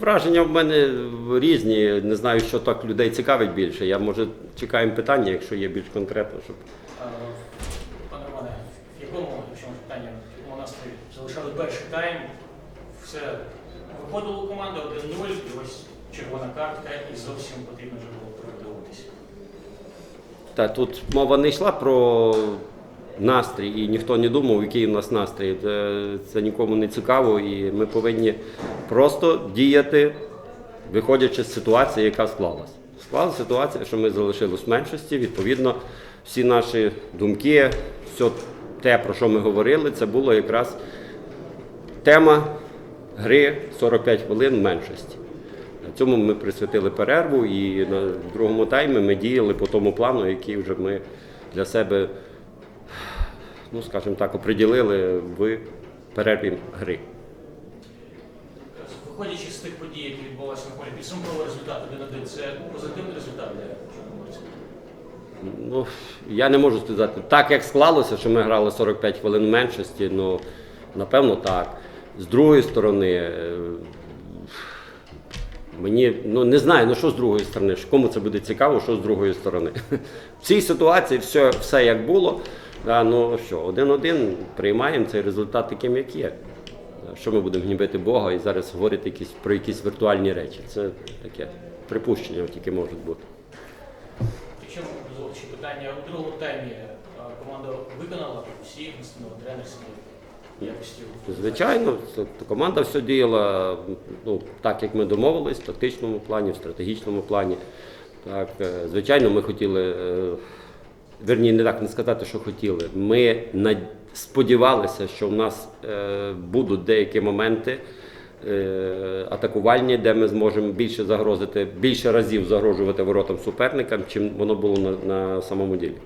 враження в мене різні. Не знаю, що так людей цікавить більше. Я може чекаємо питання, якщо є більш конкретно, щоб. Пане Романе, в якому, якщо питання, в якому настрої залишали перший тайм, все виходило команда 1-0, і ось червона картка, і зовсім потрібно вже було перебудовуватися. Та тут мова не йшла про настрій, і ніхто не думав, який у нас настрій. Це нікому не цікаво, і ми повинні просто діяти, виходячи з ситуації, яка склалась. Склалася ситуація, що ми залишились в меншості. Відповідно, всі наші думки, все те, про що ми говорили, це було якраз тема гри 45 хвилин в меншості. Цьому ми присвятили перерву і на другому таймі ми діяли по тому плану, який вже ми для себе, ну скажімо так, оприділили в перерві гри. Виходячи з тих подій, які відбувалися на полі, підсумковий результат 1-1 це позитивний результат для чорноморців. Ну, я не можу сказати, так як склалося, що ми грали 45 хвилин меншості, ну напевно так. З другої сторони, е, мені ну не знаю, ну що з другої сторони, кому це буде цікаво, що з другої сторони. В цій ситуації все, все як було. Да, ну що, один-один приймаємо цей результат таким, як є. Що ми будемо гнібити Бога і зараз говорити якісь, про якісь віртуальні речі? Це таке припущення тільки можуть бути. Якщо дозволити ще питання, у другому таймі команда виконала всі настанови тренерські якості. Звичайно, команда все діяла ну, так, як ми домовились, в тактичному плані, в стратегічному плані. Так, е, звичайно, ми хотіли, е, верні, не так не сказати, що хотіли. Ми сподівалися, що в нас е, будуть деякі моменти е, атакувальні, де ми зможемо більше загрозити, більше разів загрожувати воротам суперникам, чим воно було на, на самому ділі.